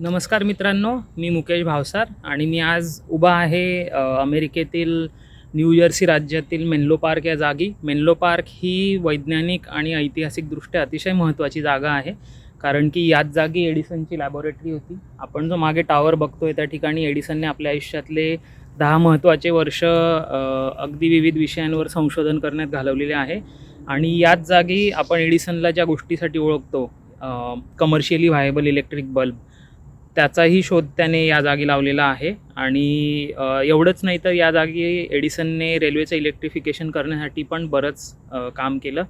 नमस्कार मित्रांनो मी मुकेश भावसार आणि मी आज उभा आहे अमेरिकेतील न्यूजर्सी राज्यातील मेनलो पार्क या जागी. मेनलो पार्क ही वैज्ञानिक आणि ऐतिहासिकदृष्ट्या अतिशय महत्त्वाची जागा आहे कारण की याच जागी एडिसनची लॅबोरेटरी होती. आपण जो मागे टावर बघतोय त्या ठिकाणी एडिसनने आपल्या आयुष्यातले दहा महत्त्वाचे वर्ष अगदी विविध विषयांवर संशोधन करण्यात घालवलेले आहे. आणि याच जागी आपण एडिसनला ज्या गोष्टीसाठी ओळखतो कमर्शियली व्हायबल इलेक्ट्रिक बल्ब त्याचाही शोध त्याने या जागी लावलेला आहे. आणि एवढंच नाही तर या जागी एडिसनने रेल्वेचं इलेक्ट्रिफिकेशन करण्यासाठी पण बरंच काम केलं.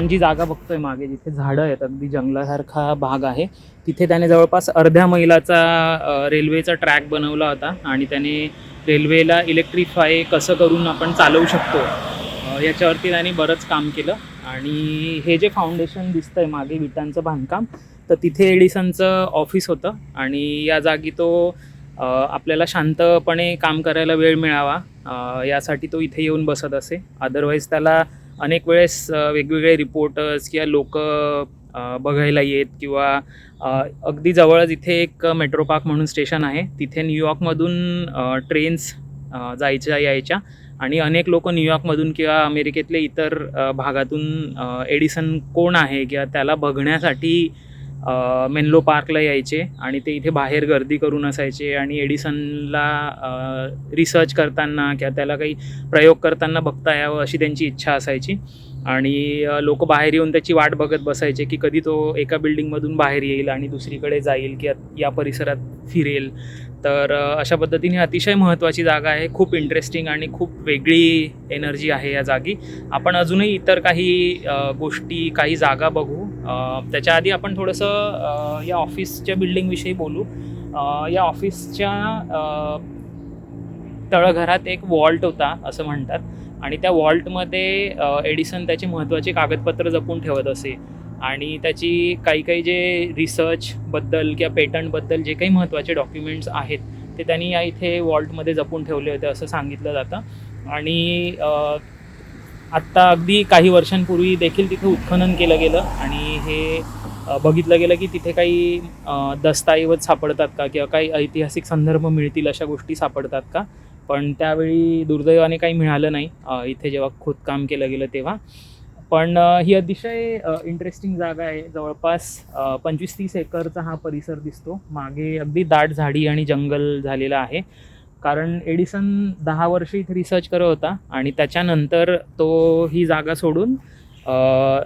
आपण जी जागा बघतोय मागे जिथे झाडं आहेत अगदी जंगलासारखा भाग आहे तिथे त्याने जवळपास अर्ध्या मैलाचा रेल्वेचा ट्रॅक बनवला होता आणि त्याने रेल्वेला इलेक्ट्रिफाय कसं करून आपण चालवू शकतो याच्यावरती त्याने बरंच काम केलं. आणि हे जे फाउंडेशन दिसतंय मागे विटांचं बांधकाम तर तिथे एडिसनचं ऑफिस होतं आणि या जागी तो आपल्याला शांतपणे काम करायला वेळ मिळावा यासाठी तो इथे येऊन बसत असे. अदरवाईज त्याला अनेक वेळेस वेगवेगळे रिपोर्टर्स किंवा लोक बघायला येत किंवा अगदी जवळच इथे एक मेट्रो पार्क म्हणून स्टेशन आहे. तिथे न्यूयॉर्कमधून ट्रेन्स जायच्या यायच्या आणि अनेक लोक न्यूयॉर्कमधून किंवा अमेरिकेतले इतर भागातून एडिसन कोण आहे किंवा त्याला बघण्यासाठी मेनलो पार्कला यायचे आणि ते इथे बाहेर गर्दी करून असायचे आणि एडिसनला रिसर्च करताना किंवा त्याला काही प्रयोग करताना बघता यावं अशी त्यांची इच्छा असायची. आणि लोक बाहेर येऊन त्याची वाट बघत बसायचे की कधी तो एका बिल्डिंगमधून बाहेर येईल आणि दुसरीकडे जाईल किंवा या परिसरात फिरेल. तर अशा पद्धतीने अतिशय महत्त्वाची जागा आहे. खूप इंटरेस्टिंग आणि खूप वेगळी एनर्जी आहे या जागी. आपण अजूनही इतर काही गोष्टी काही जागा बघू. त्याच्या आधी आपण थोडंसं या ऑफिसच्या बिल्डिंगविषयी बोलू. या ऑफिसच्या तळघरात एक वॉल्ट होता असं म्हणतात. आणि त्या वॉल्टमध्ये एडिसन त्याचे महत्त्वाचे कागदपत्र जपून ठेवत असे. आणि त्याची काही काही जे रिसर्चबद्दल किंवा पेटंटबद्दल जे काही महत्त्वाचे डॉक्युमेंट्स आहेत ते त्यांनी या इथे वॉल्टमध्ये जपून ठेवले होते असं सांगितलं जातं. आणि आत्ता अगदी काही वर्षांपूर्वी देखील तिथे उत्खनन केलं गेलं आणि हे बघितलं गेलं की तिथे काही दस्तऐवज सापडतात का किंवा काही ऐतिहासिक संदर्भ मिळतील अशा गोष्टी सापडतात का? पण त्यावेळी दुर्दैवाने काही मिळालं नाही इथे जेव्हा खोदकाम केलं गेलं तेव्हा. पण ही अतिशय इंटरेस्टिंग जागा आहे. जवळपास पंचवीस तीस एकरचा हा परिसर दिसतो. मागे अगदी दाट झाडी आणि जंगल झालेलं आहे. कारण एडिसन दहा वर्ष इथे रिसर्च करत होता आणि त्याच्यानंतर तो ही जागा सोडून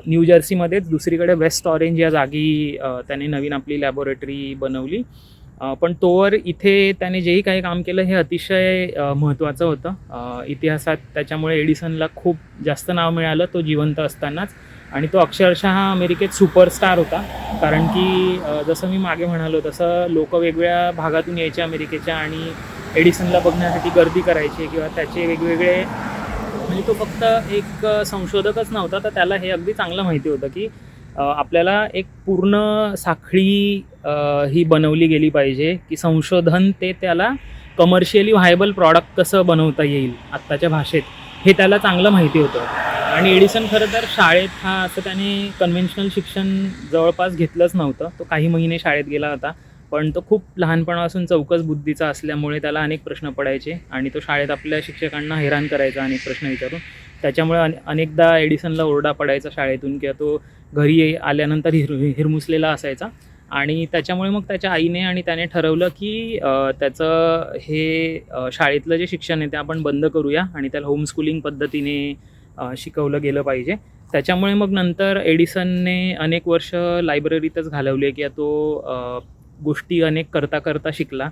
न्यू जर्सीमध्येच दुसरीकडे वेस्ट ऑरेंज या जागी त्याने नवीन आपली लॅबोरेटरी बनवली. पण तोवर इथे त्याने जेही काही काम केलं हे अतिशय महत्त्वाचं होतं. इतिहासात त्याच्यामुळे एडिसनला खूप जास्त नाव मिळालं तो जिवंत असतानाच. आणि तो अक्षरशः अमेरिकेत सुपरस्टार होता. कारण की जसं मी मागे म्हणालो तसं लोक वेगवेगळ्या भागातून यायचे अमेरिकेच्या आणि एडिसनला बघण्यासाठी गर्दी करायची किंवा त्याचे वेगवेगळे म्हणजे तो फक्त एक संशोधकच नव्हता. तर त्याला हे अगदी चांगलं माहिती होतं की आपल्याला एक पूर्ण साखळी ही बनवली गेली पाहिजे की संशोधन ते त्याला कमर्शियली व्हायबल प्रॉडक्ट कसं बनवता येईल आत्ताच्या भाषेत. हे त्याला चांगलं माहिती होतं. आणि एडिसन खरं तर शाळेत हा असं त्याने कन्व्हेन्शनल शिक्षण जवळपास घेतलंच नव्हतं. तो काही महिने शाळेत गेला होता. पण तो खूप लहानपणापासून चौकस बुद्धीचा असल्यामुळे त्याला अनेक प्रश्न पडायचे आणि तो शाळेत आपल्या शिक्षकांना हैराण करायचा अनेक प्रश्न विचारून. त्याच्यामुळे अने अनेकदा एडिसनला ओरडा पडायचा शाळेतून किंवा तो घरी आल्यानंतर हिर हिरमुसलेला असायचा. आणि त्याच्यामुळे मग त्याच्या आईने आणि त्याने ठरवलं की त्याचं हे शाळेतलं जे शिक्षण आहे ते आपण बंद करूया आणि त्याला होमस्कूलिंग पद्धतीने शिकवलं गेलं पाहिजे. त्याच्यामुळे मग नंतर एडिसनने अनेक वर्ष लायब्ररीतच घालवले की तो गोष्टी अनेक करता करता शिकला.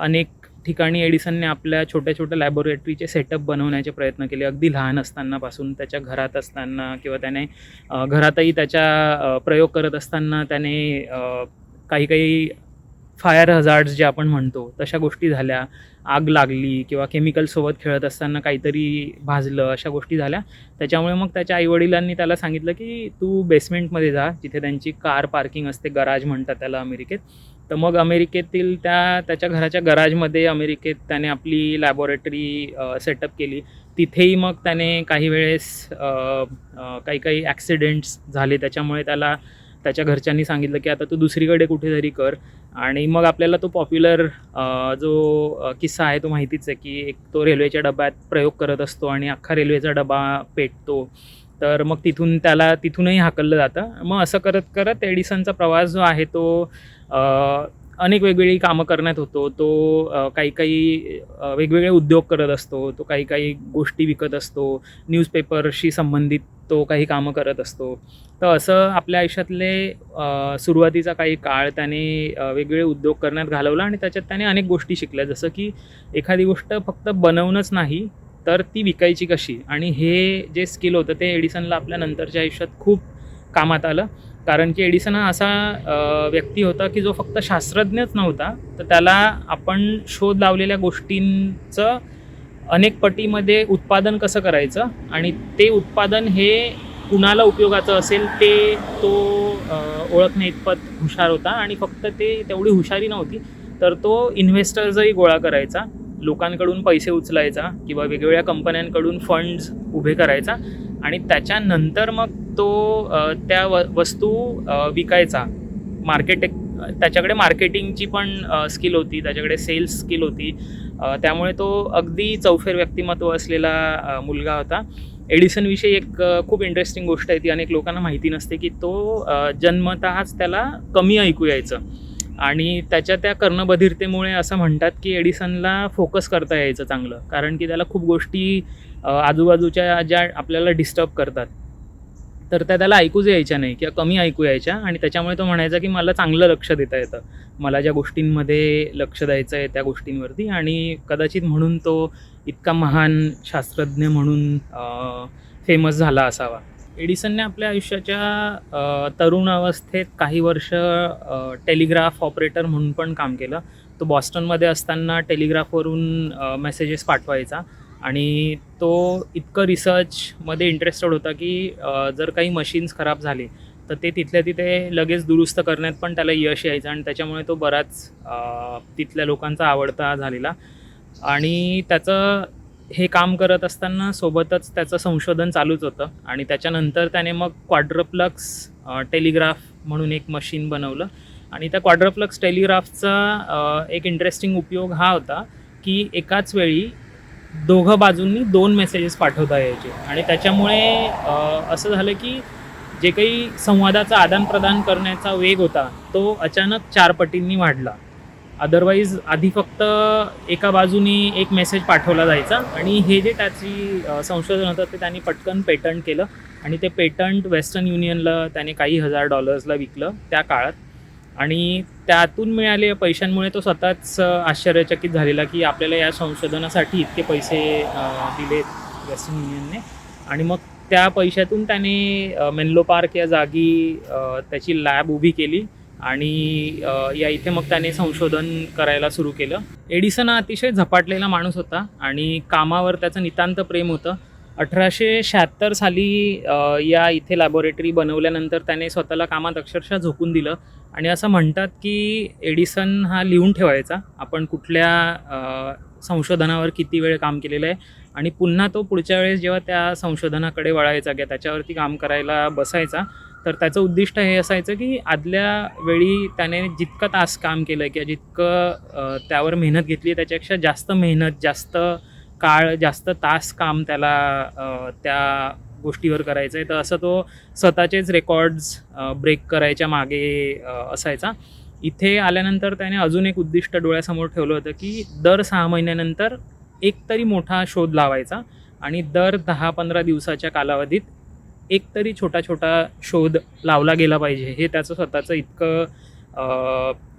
अनेक ठिकाणी एडिसनने आपल्या छोट्या छोट्या लॅबोरेटरीचे सेटअप बनवण्याचे प्रयत्न केले. अगदी लहान असतानापासून त्याच्या घरात असताना किंवा त्याने घरातही त्याच्या प्रयोग करत असताना त्याने काही काही फायर हजार्ड्स जे आपण म्हणतो तशा गोष्टी झाल्या. आग लागली किंवा केमिकलसोबत खेळत असताना काहीतरी भाजलं अशा गोष्टी झाल्या. त्याच्यामुळे मग त्याच्या आईवडिलांनी त्याला सांगितलं की तू बेसमेंटमध्ये जा जिथे त्यांची कार पार्किंग असते गराज म्हणतात त्याला अमेरिकेत. तर मग अमेरिकेतील त्या त्याच्या घराच्या गराजमध्ये अमेरिकेत त्याने आपली लॅबोरेटरी सेटअप केली. तिथेही मग त्याने काही वेळेस काही काही ॲक्सिडेंट्स झाले. त्याच्यामुळे त्याला त्याच्या घरच्यांनी सांगितलं की आता तू दुसरीकडे कुठेतरी कर. आणि मग आपल्याला तो पॉप्युलर जो किस्सा आहे तो माहितीच आहे की एक तो रेल्वेच्या डब्यात प्रयोग करत असतो आणि अख्खा रेल्वेचा डबा पेटतो. तर मग तिथून त्याला तिथूनही हाकललं जातं. मग असं करत करत एडिसनचा प्रवास जो आहे तो अनेक वेगवेगळी कामं करण्यात होतो. तो काही काही वेगवेगळे उद्योग करत असतो. तो काही काही गोष्टी विकत असतो. न्यूजपेपरशी संबंधित तो काही कामं करत असतो. तर असं आपल्या आयुष्यातले सुरुवातीचा काही काळ त्याने वेगवेगळे उद्योग करण्यात घालवला आणि त्याच्यात त्याने अनेक गोष्टी शिकल्या. जसं की एखादी गोष्ट फक्त बनवणंच नाही तर ती विकायची कशी? आणि हे जे स्किल होतं ते एडिसनला आपल्या नंतरच्या आयुष्यात खूप कामात आलं. कारण की एडिसन हा असा व्यक्ती होता की जो फक्त शास्त्रज्ञच नव्हता. तर त्याला आपण शोध लावलेल्या गोष्टींचं अनेक पटीमध्ये उत्पादन कसं करायचं? आणि ते उत्पादन हे कुणाला उपयोगाचं असेल ते तो ओळखणे ओळखण्या इतपत हुशार होता. आणि फक्त ते तेवढी हुशारी नव्हती. तर तो इन्व्हेस्टर्सही गोळा करायचा लोकांकडून पैसे उचलायचा किंवा वेगवेगळ्या कंपन्यांकडून फंड्स उभे करायचा आणि त्याच्यानंतर मग तो त्या व वस्तू विकायचा. मार्केट त्याच्याकडे मार्केटिंगची पण स्किल होती त्याच्याकडे सेल्स स्किल होती. त्यामुळे तो अगदी चौफेर व्यक्तिमत्व असलेला मुलगा होता. एडिसनविषयी एक खूप इंटरेस्टिंग गोष्ट आहे. ती अनेक लोकांना माहिती नसते की तो जन्मतःच त्याला कमी ऐकू यायचं. आणि त्याच्या त्या कर्णबधिरतेमुळे असं म्हणतात की एडिसनला फोकस करता यायचं चांगलं. कारण की त्याला खूप गोष्टी आजूबाजूच्या ज्या आपल्याला डिस्टर्ब करतात तर त्या त्याला ऐकूच यायच्या नाही किंवा कमी ऐकू यायच्या आणि त्याच्यामुळे तो म्हणायचा की मला चांगलं लक्ष देता येतं. मला ज्या गोष्टींमध्ये लक्ष द्यायचं आहे त्या गोष्टींवरती आणि कदाचित म्हणून तो इतका महान शास्त्रज्ञ म्हणून फेमस झाला असावा. एडिसनने आपल्या आयुष्याच्या तरुण अवस्थेत काही वर्ष टेलिग्राफ ऑपरेटर म्हणून पण काम केलं. तो बॉस्टनमध्ये असताना टेलिग्राफवरून मेसेजेस पाठवायचा आणि तो इतकं रिसर्चमध्ये इंटरेस्टेड होता की जर काही मशीन्स खराब झाले तर ते तिथल्या तिथे लगेच दुरुस्त करण्यात पण त्याला यश यायचं आणि त्याच्यामुळे तो बराच तिथल्या लोकांचा आवडता झालेला. आणि त्याचं हे काम करत असताना सोबतच त्याचं संशोधन चालूच होतं. आणि त्याच्यानंतर त्याने मग क्वाड्रप्लक्स टेलिग्राफ म्हणून एक मशीन बनवलं. आणि त्या क्वाड्रप्लक्स टेलिग्राफचा एक इंटरेस्टिंग उपयोग हा होता की एकाच वेळी दोघं बाजूंनी दोन मेसेजेस पाठवता यायचे. आणि त्याच्यामुळे असं झालं की जे काही संवादाचा आदानप्रदान करण्याचा वेग होता तो अचानक चार पटींनी वाढला. अदरवाईज आधी फक्त एका बाजूनी एक मेसेज पाठवला जायचा आणि हे जे त्याची संशोधन होतं ते त्यांनी पटकन पेटंट केलं आणि ते पेटंट वेस्टर्न युनियनला त्याने काही हजार डॉलर्सला विकलं त्या काळात. आणि त्यातून मिळालेल्या पैशांमुळे तो स्वतःच आश्चर्यचकित झालेला की आपल्याला या संशोधनासाठी इतके पैसे दिले दिलेत वेस्टर्न युनियनने आणि मग त्या पैशातून त्याने मेनलो पार्क या जागी त्याची लॅब उभी केली. आणि या इथे मग त्याने संशोधन करायला सुरू केलं. एडिसन हा अतिशय झपाटलेला माणूस होता आणि कामावर त्याचं नितांत प्रेम होतं. अठराशे शहात्तर साली या इथे लॅबोरेटरी बनवल्यानंतर त्याने स्वतःला कामात अक्षरशः झोकून दिलं आणि असं म्हणतात की एडिसन हा लिहून ठेवायचा. आपण कुठल्या संशोधनावर किती वेळ काम केलेलं आहे आणि पुन्हा तो पुढच्या वेळेस जेव्हा त्या संशोधनाकडे वळायचा किंवा त्याच्यावरती काम करायला बसायचा तर त्याचं उद्दिष्ट हे असायचं की आदल्या वेळी त्याने जितकं तास काम केलं किंवा जितकं त्यावर मेहनत घेतली त्याच्यापेक्षा जास्त मेहनत जास्त काळ जास्त तास काम त्याला त्या गोष्टीवर करायचं आहे तर असं तो स्वतःचेच रेकॉर्ड्स ब्रेक करायच्या मागे असायचा. इथे आल्यानंतर त्याने अजून एक उद्दिष्ट डोळ्यासमोर ठेवलं होतं की दर सहा महिन्यानंतर एक तरी मोठा शोध लावायचा आणि दर दहा पंधरा दिवसाच्या कालावधीत एक तरी छोटा छोटा शोध लावला गेला पाहिजे. हे त्याचं स्वतःचं इतकं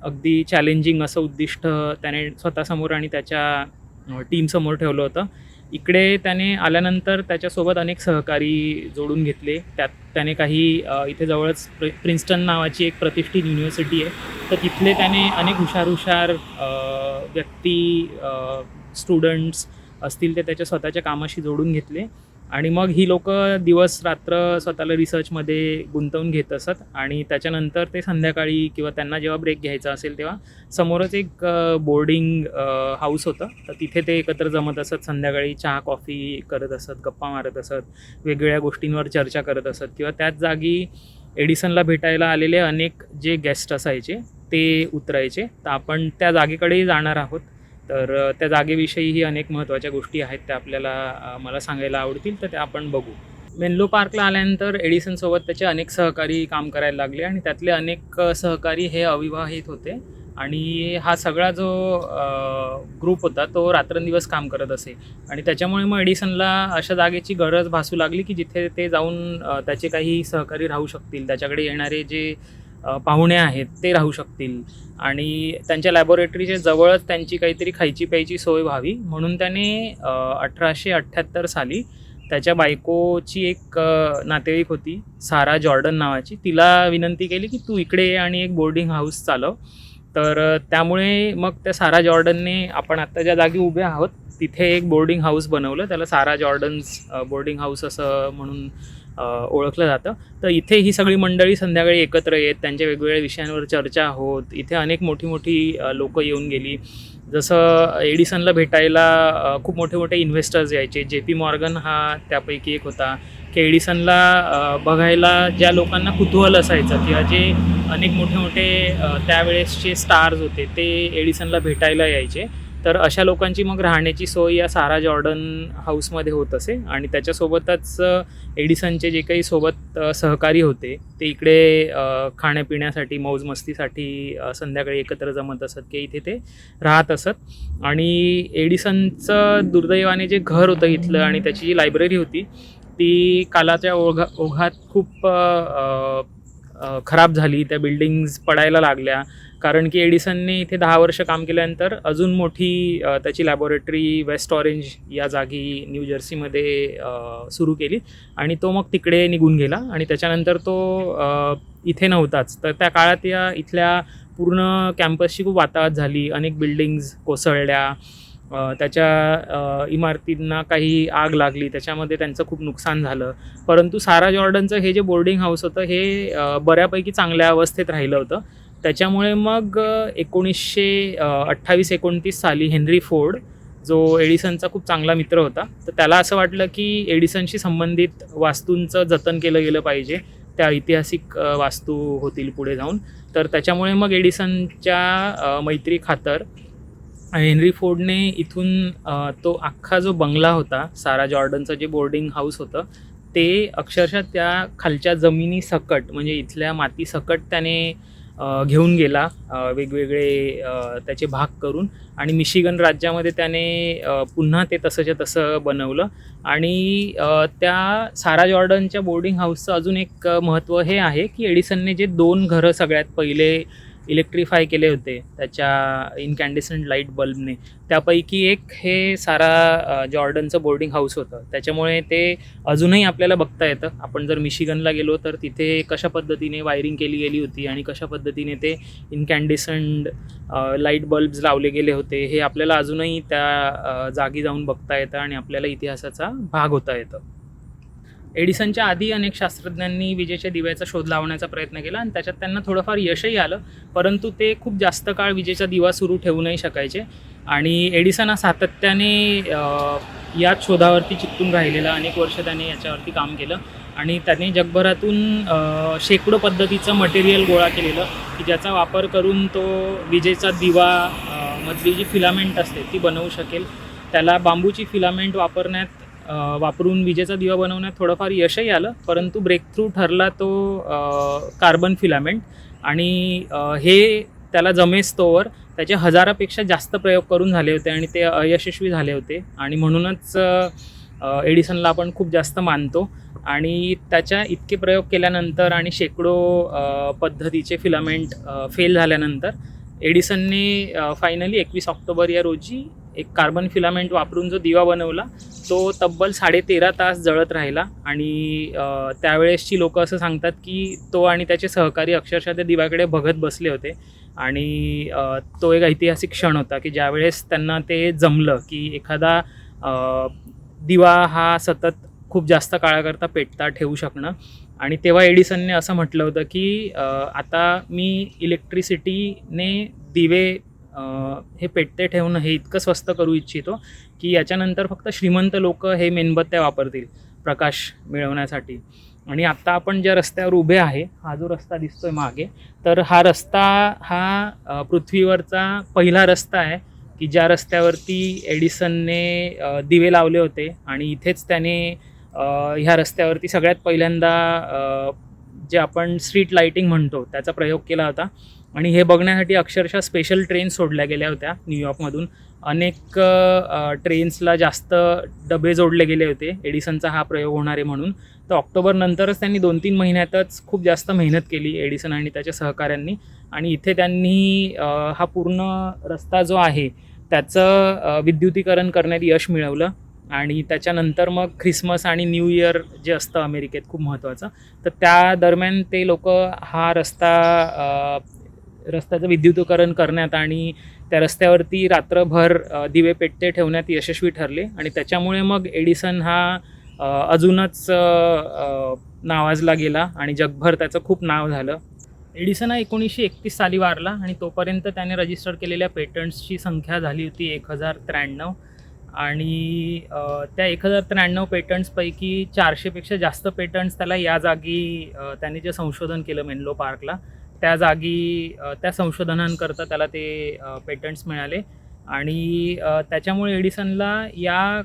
अगदी चॅलेंजिंग असं उद्दिष्ट त्याने स्वतःसमोर आणि त्याच्या टीमसमोर ठेवलं होतं. इकडे त्याने आल्यानंतर त्याच्यासोबत अनेक सहकारी जोडून घेतले. त्यात त्याने काही इथे जवळच प्रि प्रिन्स्टन नावाची एक प्रतिष्ठित युनिव्हर्सिटी आहे. तर तिथले त्याने अनेक हुशार हुशार व्यक्ती स्टुडंट्स असतील ते त्याच्या स्वतःच्या कामाशी जोडून घेतले. आणि मग ही लोक दिवस रात्र स्वतःला रिसर्चमध्ये गुंतवून घेत असत आणि त्याच्यानंतर ते संध्याकाळी किंवा त्यांना जेव्हा ब्रेक घ्यायचा असेल तेव्हा समोरच एक बोर्डिंग हाऊस होतं. तर तिथे ते एकत्र जमत असत. संध्याकाळी चहा कॉफी करत असत गप्पा मारत असत वेगवेगळ्या गोष्टींवर चर्चा करत असत. किंवा त्याच जागी एडिसनला भेटायला आलेले अनेक जे गेस्ट असायचे ते उतरायचे. तर आपण त्या जागेकडेही जाणार आहोत. तर त्या जागेविषयीही अनेक महत्त्वाच्या गोष्टी आहेत त्या आपल्याला मला सांगायला आवडतील तर त्या आपण बघू. मेनलो पार्कला आल्यानंतर एडिसनसोबत त्याचे अनेक सहकारी काम करायला लागले आणि त्यातले अनेक सहकारी हे अविवाहित होते. आणि हा सगळा जो ग्रुप होता तो रात्रंदिवस काम करत असे. आणि त्याच्यामुळे मग एडिसनला अशा जागेची गरज भासू लागली की जिथे ते जाऊन त्याचे काही सहकारी राहू शकतील. त्याच्याकडे येणारे जे पाहुणे आहेत ते राहू शकतील. आणि त्यांच्या लॅबोरेटरीच्या जवळच त्यांची काहीतरी खायची प्यायची सोय व्हावी. म्हणून त्याने अठराशे अठ्ठ्याहत्तर साली त्याच्या बायकोची एक नातेवाईक होती सारा जॉर्डन नावाची. तिला विनंती केली की तू इकडे ये आणि एक बोर्डिंग हाऊस चालव. तर त्यामुळे मग त्या सारा जॉर्डनने आपण आत्ता ज्या जागी उभे आहोत तिथे एक बोर्डिंग हाऊस बनवलं. त्याला सारा जॉर्डन्स बोर्डिंग हाऊस असं म्हणून ओळखलं जातं. तर इथे ही सगळी मंडळी संध्याकाळी एकत्र येत त्यांच्या वेगवेगळ्या विषयांवर चर्चा होत. इथे अनेक मोठी मोठी लोक येऊन गेली. जसं एडिसनला भेटायला खूप मोठे मोठे इन्व्हेस्टर्स यायचे. जे पी मॉर्गन हा त्यापैकी एक होता. की एडिसनला बघायला ज्या लोकांना कुतूहल असायचं किंवा जे अनेक मोठे मोठे त्यावेळेसचे स्टार्स होते ते एडिसनला भेटायला यायचे. तर अशा लोकांची मग राहण्याची सोय या सारा जॉर्डन हाऊसमध्ये होत असे. आणि त्याच्यासोबतच एडिसनचे जे काही सोबत सहकारी होते ते इकडे खाण्यापिण्यासाठी मौजमस्तीसाठी संध्याकाळी एकत्र जमत असत की इथे ते राहत असत. आणि एडिसनचं दुर्दैवाने जे घर होतं इथलं आणि त्याची जी लायब्ररी होती ती कालाच्या ओघा ओघात खूप खराब झाली. त्या बिल्डिंग्ज पडायला लागल्या. कारण की एडिसनने इथे दहा वर्ष काम केल्यानंतर अजून मोठी त्याची लॅबोरेटरी वेस्ट ऑरेंज या जागी न्यू जर्सीमध्ये सुरू केली. आणि तो मग तिकडे निघून गेला आणि त्याच्यानंतर तो इथे नव्हताच. तर त्या काळात या इथल्या पूर्ण कॅम्पसची खूप वाताहत झाली. अनेक बिल्डिंग्ज कोसळल्या. त्याच्या इमारतींना काही आग लागली. त्याच्यामध्ये त्यांचं खूप नुकसान झालं. परंतु सारा जॉर्डनचं हे जे बोर्डिंग हाऊस होतं हे बऱ्यापैकी चांगल्या अवस्थेत राहिलं होतं. त्याच्यामुळे मग एकोणीसशे अठ्ठावीस एकोणतीस साली हेनरी फोर्ड जो एडिसनचा खूप चांगला मित्र होता तर त्याला असं वाटलं की एडिसनशी संबंधित वास्तूंचं जतन केलं गेलं पाहिजे त्या ऐतिहासिक वास्तू होतील पुढे जाऊन. तर त्याच्यामुळे मग एडिसनच्या मैत्री खातर हेनरी फोर्डने इथून तो अख्खा जो बंगला होता सारा जॉर्डनचं जे बोर्डिंग हाऊस होतं ते अक्षरशः त्या खालच्या जमिनी सकट म्हणजे इथल्या माती सकट त्याने घेऊन गेला. वेगवेगळे त्याचे भाग करून. आणि मिशिगन राज्यामध्ये त्याने पुन्हा ते तसंच्या तसं बनवलं. आणि त्या सारा जॉर्डनच्या बोर्डिंग हाऊसचं अजून एक महत्त्व हे आहे की एडिसनने जे दोन घरं सगळ्यात पहिले इलेक्ट्रिफाय केले होते त्याच्या इनकॅन्डिसंट लाइट बल्बने त्यापैकी एक हे सारा जॉर्डनचं बोर्डिंग हाऊस होतं. त्याच्यामुळे ते अजूनही आपल्याला बघता येतं. आपण जर मिशिगनला गेलो तर तिथे कशा पद्धतीने वायरिंग केली गेली होती आणि कशा पद्धतीने ते इनकॅन्डिसंट लाइट बल्ब्स लावले गेले होते हे आपल्याला अजूनही त्या जागी जाऊन बघता येतं आणि आपल्याला इतिहासाचा भाग होता येतं. एडिसनच्या आधी अनेक शास्त्रज्ञांनी विजेच्या दिव्याचा शोध लावण्याचा प्रयत्न केला आणि त्याच्यात त्यांना थोडंफार यशही आलं. परंतु ते खूप जास्त काळ विजेचा दिवा सुरू ठेवू नाही शकायचे. आणि एडिसन हा सातत्याने याच शोधावरती चिकटून राहिलेला. अनेक वर्ष त्याने याच्यावरती काम केलं. आणि त्याने जगभरातून शेकडो पद्धतीचं मटेरियल गोळा केलेलं की ज्याचा वापर करून तो विजेचा दिवा मधली जी फिलामेंट असते ती बनवू शकेल. त्याला बांबूची फिलामेंट वापरण्यात वापरून विजेचा दिवा बनवण्यात थोडंफार यशही आलं परंतु ब्रेक थ्रू ठरला तो कार्बन फिलामेंट आणि हे त्याला जमेस तोवर त्याचे हजारापेक्षा जास्त प्रयोग करून झाले होते आणि ते अयशस्वी झाले होते. आणि म्हणूनच एडिसनला आपण खूप जास्त मानतो. आणि त्याच्या इतके प्रयोग केल्यानंतर आणि शेकडो पद्धतीचे फिलामेंट फेल झाल्यानंतर एडिसनने फायनली एकवीस ऑक्टोबर या रोजी एक कार्बन फिलामेंट वापरून जो दिवा बनवला तो तब्बल साडेतेरा तास जळत राहिला. आणि त्यावेळेसची लोक असं सांगतात की तो आणि त्याचे सहकारी अक्षरशः त्या दिव्याकडे बघत बसले होते. आणि तो एक ऐतिहासिक क्षण होता की ज्यावेळेस त्यांना ते जमलं की एखादा दिवा हा सतत खूप जास्त काळाकरता पेटता ठेवू शकणं. आणि तेव्हा एडिसनने असं म्हटलं होतं की आता मी इलेक्ट्रिसिटीने दिवे हे पेटते ठेवणं हे इतकं स्वस्त करू इच्छितो की याच्यानंतर फक्त श्रीमंत लोक हे मेणबत्त्या वापरतील प्रकाश मिळवण्यासाठी. आणि आत्ता आपण ज्या रस्त्यावर उभे आहे हा जो रस्ता दिसतोय मागे तर हा रस्ता हा पृथ्वीवरचा पहिला रस्ता आहे की ज्या रस्त्यावरती एडिसनने दिवे लावले होते आणि इथेच त्याने ह्या रस्त्यावरती सगळ्यात पहिल्यांदा जे आपण स्ट्रीट लाइटिंग म्हणतो त्याचा प्रयोग केला होता. आणि हे बघण्यासाठी अक्षरशः स्पेशल ट्रेन सोडल्या गेल्या होत्या न्यूयॉर्कमधून अनेक ट्रेन्सला जास्त डबे जोडले गेले होते. एडिसनचा हा प्रयोग होणार आहे म्हणून. तर ऑक्टोबर नंतरच त्यांनी दोन तीन महिन्यातच खूप जास्त मेहनत केली एडिसन आणि त्याच्या सहकाऱ्यांनी. आणि इथे त्यांनी हा पूर्ण रस्ता जो आहे त्याचं विद्युतीकरण करण्यात यश मिळवलं. आणि त्याच्यानंतर मग ख्रिसमस आणि न्यू इयर जे असतं अमेरिकेत खूप महत्त्वाचं तर त्या दरम्यान ते लोक हा रस्ता रस्त्याचं विद्युतीकरण करण्यात आणि त्या रस्त्यावरती रात्रभर दिवे पेटते ठेवण्यात यशस्वी ठरले आणि त्याच्यामुळे मग एडिसन हा अजूनच नावाजला गेला आणि जगभर त्याचं खूप नाव झालं. एडिसन हा एकोणीसशे एकतीस साली वारला आणि तोपर्यंत त्याने रजिस्टर केलेल्या पेटंट्सची संख्या झाली होती एक हजार त्र्याण्णव आणि त्या एक हजार त्र्याण्णव पेटंट्सपैकी चारशेपेक्षा जास्त पेटंट्स त्याला या जागी त्याने जे संशोधन केलं मेनलो पार्कला त्या जागी त्या संशोधनांकरता त्याला ते पेटंट्स मिळाले. आणि त्याच्यामुळे एडिसनला या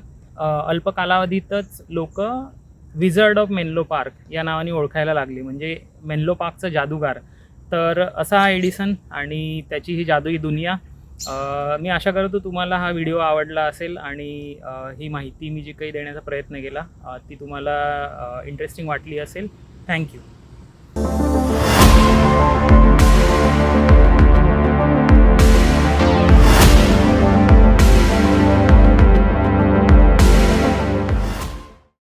अल्प कालावधीतच लोक विझर्ड ऑफ मेनलो पार्क या नावाने ओळखायला लागली. म्हणजे मेनलो पार्कचा जादूगार. तर असा हा एडिसन आणि त्याची ही जादुई दुनिया. मी आशा करतो तुम्हाला हा व्हिडिओ आवडला असेल आणि ही माहिती मी जी काही देण्याचा प्रयत्न केला ती तुम्हाला इंटरेस्टिंग वाटली असेल. थँक्यू